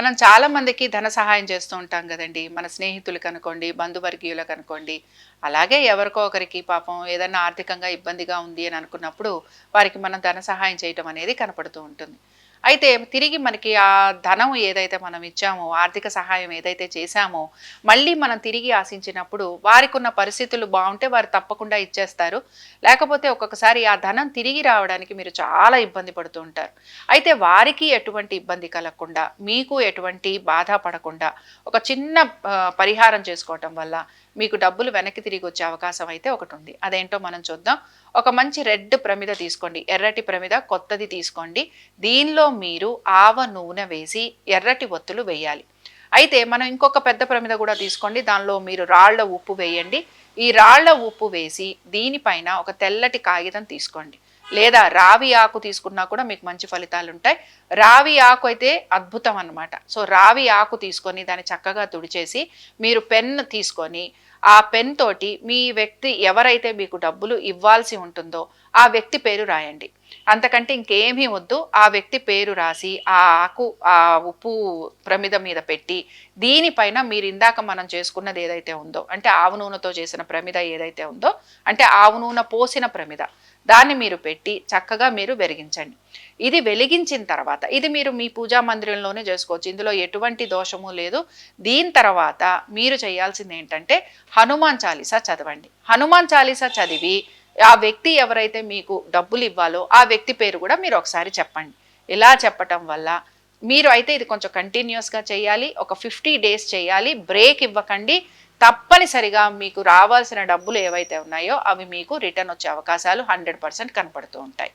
మనం చాలా మందికి ధన సహాయం చేస్తూ ఉంటాం కదండి. మన స్నేహితులకు అనుకోండి బంధువర్గీయులకు అనుకోండి అలాగే ఎవరికో ఒకరికి పాపం ఏదైనా ఆర్థికంగా ఇబ్బందిగా ఉంది అని అనుకున్నప్పుడు వారికి మనం ధన సహాయం చేయటం అనేది కనపడుతూ ఉంటుంది. అయితే తిరిగి మనకి ఆ ధనం ఏదైతే మనం ఇచ్చామో ఆర్థిక సహాయం ఏదైతే చేశామో మళ్ళీ మనం తిరిగి ఆశించినప్పుడు వారికి ఉన్న పరిస్థితులు బాగుంటే వారు తప్పకుండా ఇచ్చేస్తారు. లేకపోతే ఒక్కొక్కసారి ఆ ధనం తిరిగి రావడానికి మీరు చాలా ఇబ్బంది పడుతూ ఉంటారు. అయితే వారికి ఎటువంటి ఇబ్బంది కలగకుండా మీకు ఎటువంటి బాధ పడకుండా ఒక చిన్న పరిహారం చేసుకోవటం వల్ల మీకు డబ్బులు వెనక్కి తిరిగి వచ్చే అవకాశం అయితే ఒకటి ఉంది. అదేంటో మనం చూద్దాం. ఒక మంచి రెడ్ ప్రమిద తీసుకోండి. ఎర్రటి ప్రమిద కొత్తది తీసుకోండి. దీనిలో మీరు ఆవ నూనె వేసి ఎర్రటి ఒత్తులు వేయాలి. అయితే మనం ఇంకొక పెద్ద ప్రమిద కూడా తీసుకోండి. దానిలో మీరు రాళ్ళ ఉప్పు వేయండి. ఈ రాళ్ళ ఉప్పు వేసి దీనిపైన ఒక తెల్లటి కాగితం తీసుకోండి. లేదా రావి ఆకు తీసుకున్నా కూడా మీకు మంచి ఫలితాలు ఉంటాయి రావి ఆకు అయితే అద్భుతం అన్నమాట. సో రావి ఆకు తీసుకొని దాన్ని చక్కగా తుడిచేసి మీరు పెన్ తీసుకొని ఆ పెన్ తోటి మీ వ్యక్తి ఎవరైతే మీకు డబ్బులు ఇవ్వాల్సి ఉంటుందో ఆ వ్యక్తి పేరు రాయండి. అంతకంటే ఇంకేమీ వద్దు. ఆ వ్యక్తి పేరు రాసి ఆ ఆకు ఆ ఉప్పు ప్రమిద మీద పెట్టి దీనిపైన మీరు ఇందాక మనం చేసుకున్నది ఏదైతే ఉందో అంటే ఆవు నూనెతో చేసిన ప్రమిద ఏదైతే ఉందో అంటే ఆవు నూనె పోసిన ప్రమిద దాన్ని మీరు పెట్టి చక్కగా మీరు వెలిగించండి. ఇది వెలిగించిన తర్వాత ఇది మీరు మీ పూజా మందిరంలోనే చేసుకోవచ్చు. ఇందులో ఎటువంటి దోషము లేదు. దీని తర్వాత మీరు చేయాల్సింది ఏంటంటే హనుమాన్ చాలీసా చదవండి. హనుమాన్ చాలీసా చదివి ఆ వ్యక్తి ఎవరైతే మీకు డబ్బులు ఇవ్వాలో ఆ వ్యక్తి పేరు కూడా మీరు ఒకసారి చెప్పండి. ఇలా చెప్పటం వల్ల మీరు అయితే ఇది కొంచెం కంటిన్యూస్గా చేయాలి ఒక ఫిఫ్టీ డేస్ చేయాలి బ్రేక్ ఇవ్వకండి. తప్పనిసరిగా మీకు రావాల్సిన డబ్బులు ఏవైతే ఉన్నాయో అవి మీకు రిటర్న్ వచ్చే అవకాశాలు హండ్రెడ్ పర్సెంట్ కనపడుతూ ఉంటాయి.